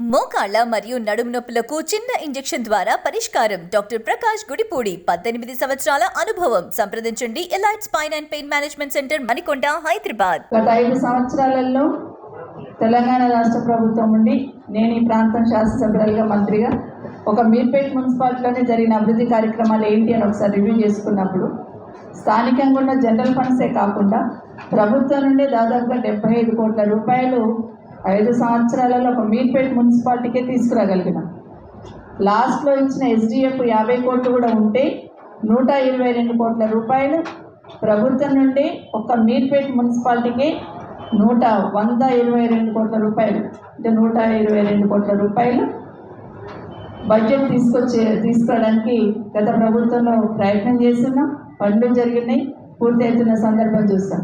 మోకాళ్ళ మరియు నడుము నొప్పులకు చిన్న ఇంజెక్షన్ ద్వారా పరిష్కారం. డాక్టర్ ప్రకాష్ గుడిపూడి పద్దెనిమిది సంవత్సరాల అనుభవం. సంప్రదించండి. Elite Spine and Pain Management Centre Manikonda Hyderabad. గత ఐదు సంవత్సరాలలో తెలంగాణ రాష్ట్ర ప్రభుత్వం నుండి నేను ఈ ప్రాంతం శాసనసభ్యులుగా మంత్రిగా ఒక మీర్పేట్ మున్సిపాలిటీలోనే జరిగిన అభివృద్ధి కార్యక్రమాలు ఏంటి అని ఒకసారి రివ్యూ చేసుకున్నప్పుడు స్థానికంగా ఉన్న జనరల్ ఫండ్సే కాకుండా ప్రభుత్వం నుండి దాదాపుగా డెబ్బై ఐదు కోట్ల రూపాయలు ఐదు సంవత్సరాలలో ఒక మీర్పేట్ మున్సిపాలిటీకే తీసుకురాగలిగినాం. లాస్ట్లో ఇచ్చిన ఎస్డిఎఫ్ యాభై కోట్లు కూడా ఉంటే నూట ఇరవై రెండు కోట్ల రూపాయలు ప్రభుత్వం నుండి ఒక్క మీర్పేట్ మున్సిపాలిటీకి నూట వంద ఇరవై రెండు కోట్ల రూపాయలు. అంటే నూట ఇరవై రెండు కోట్ల రూపాయలు బడ్జెట్ తీసుకొచ్చే తీసుకురావడానికి గత ప్రభుత్వంలో ప్రయత్నం చేస్తున్నాం. పనులు జరిగినాయి. పూర్తి అవుతున్న సందర్భం చూస్తాం.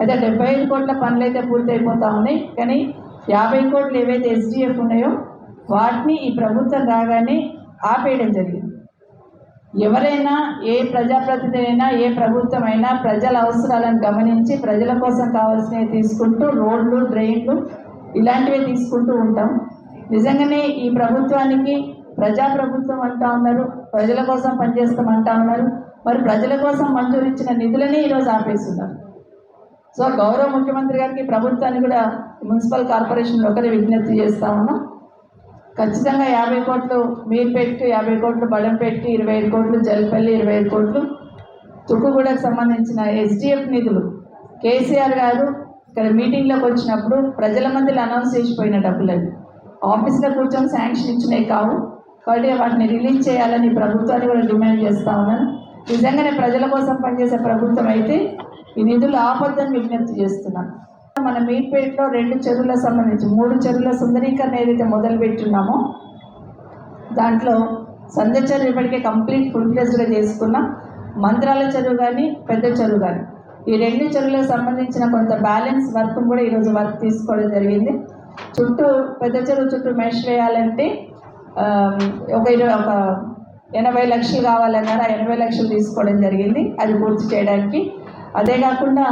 అయితే డెబ్బై ఐదు కోట్ల పనులు అయితే పూర్తి అయిపోతా ఉన్నాయి. కానీ యాభై కోట్లు ఏవైతే ఎస్డిఎఫ్ ఉన్నాయో వాటిని ఈ ప్రభుత్వం రాగానే ఆపేయడం జరిగింది. ఎవరైనా ఏ ప్రజాప్రతినిధి అయినా ఏ ప్రభుత్వం అయినా ప్రజల అవసరాలను గమనించి ప్రజల కోసం కావాల్సినవి తీసుకుంటూ రోడ్లు డ్రైన్లు ఇలాంటివే తీసుకుంటూ ఉంటాం. నిజంగానే ఈ ప్రభుత్వానికి ప్రజాప్రభుత్వం అంటా ఉన్నారు ప్రజల కోసం పనిచేస్తామంటా ఉన్నారు. మరి ప్రజల కోసం మంజూరించిన నిధులనే ఈరోజు ఆపేస్తున్నారు. సో గౌరవ ముఖ్యమంత్రి గారికి ప్రభుత్వాన్ని కూడా మున్సిపల్ కార్పొరేషన్లో ఒకరి విజ్ఞప్తి చేస్తా ఉన్నాం. ఖచ్చితంగా యాభై కోట్లు మీర్పేట్టు యాభై కోట్లు బడంపేట్టు ఇరవై ఐదు కోట్లు జల్పల్లి ఇరవై ఐదు కోట్లు తుక్కుగూడకు సంబంధించిన ఎస్డిఎఫ్ నిధులు. కేసీఆర్ గారు ఇక్కడ మీటింగ్లోకి వచ్చినప్పుడు ప్రజల మధ్యలో అనౌన్స్ చేసిపోయిన డబ్బులు అవి ఆఫీస్లో కూర్చొని శాంక్షన్ ఇచ్చినవి కావు. కాబట్టి వాటిని రిలీజ్ చేయాలని ప్రభుత్వాన్ని కూడా డిమాండ్ చేస్తా ఉన్నాను. నిజంగానే ప్రజల కోసం పనిచేసే ప్రభుత్వం అయితే ఈ నిధులు ఆపద్దని విజ్ఞప్తి చేస్తున్నాం. మన మీర్పేటలో రెండు చెరువులకు సంబంధించి మూడు చెరువుల సుందరీకరణ ఏదైతే మొదలుపెట్టున్నామో దాంట్లో సంద చెరువు ఇప్పటికే కంప్లీట్ ఫుల్ ఫ్లెజ్డ్గా చేసుకున్నాం. మంత్రాల చెరువు కానీ పెద్ద చెరువు కానీ. ఈ రెండు చెరువులకు సంబంధించిన కొంత బ్యాలెన్స్ వర్క్ కూడా ఈరోజు వర్క్ తీసుకోవడం జరిగింది. చుట్టూ పెద్ద చెరువు చుట్టూ మెష్ వేయాలంటే ఒక ఒక ఎనభై లక్షలు కావాలన్నారు ఆ ఎనభై లక్షలు తీసుకోవడం జరిగింది. అది పూర్తి చేయడానికి. అదే కాకుండా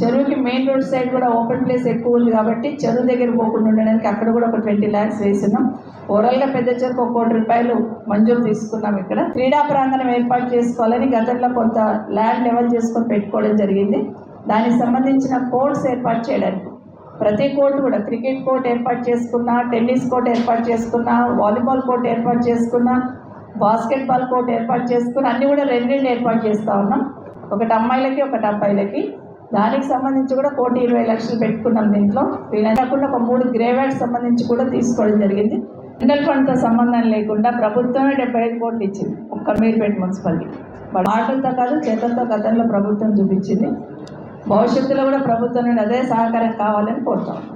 చెరువుకి మెయిన్ రోడ్ సైడ్ కూడా ఓపెన్ ప్లేస్ ఎక్కువ ఉంది కాబట్టి చెరువు దగ్గర పోకుండా ఉండడానికి అక్కడ కూడా ఒక ట్వంటీ ల్యాక్స్ వేసినాం. ఓవరాల్గా పెద్ద చెరుకు ఒక కోటి రూపాయలు మంజూరు తీసుకున్నాం ఇక్కడ. క్రీడా ప్రాంగణం ఏర్పాటు చేసుకోవాలని గతంలో కొంత ల్యాండ్ లెవెల్ చేసుకొని పెట్టుకోవడం జరిగింది. దానికి సంబంధించిన కోర్ట్స్ ఏర్పాటు చేయడానికి. ప్రతి కోర్టు కూడా క్రికెట్ కోర్ట్ ఏర్పాటు చేసుకున్నా టెన్నిస్ కోర్ట్ ఏర్పాటు చేసుకున్నా వాలీబాల్ కోర్ట్ ఏర్పాటు చేసుకున్నా బాస్కెట్బాల్ కోర్ట్ ఏర్పాటు చేసుకుని అన్నీ కూడా రెండు రెండు ఏర్పాటు చేస్తూ ఉన్నాం. ఒకటి అమ్మాయిలకి ఒకటి అబ్బాయిలకి. దానికి సంబంధించి కూడా కోటి ఇరవై లక్షలు పెట్టుకున్నాం దీంట్లో. వీళ్ళకుండా ఒక మూడు గ్రేవాడ్స్ సంబంధించి కూడా తీసుకోవడం జరిగింది. ఇండల్ ఫండ్తో సంబంధం లేకుండా ప్రభుత్వమే డెబ్బై ఐదు కోట్లు ఇచ్చింది. ఒక్క మీరుపేట మున్సిపాలిటీ. మాటలతో కాదు చేతలతో గతంలో ప్రభుత్వం చూపించింది. భవిష్యత్తులో కూడా ప్రభుత్వం నుండి అదే సహకారం కావాలని కోరుతాం.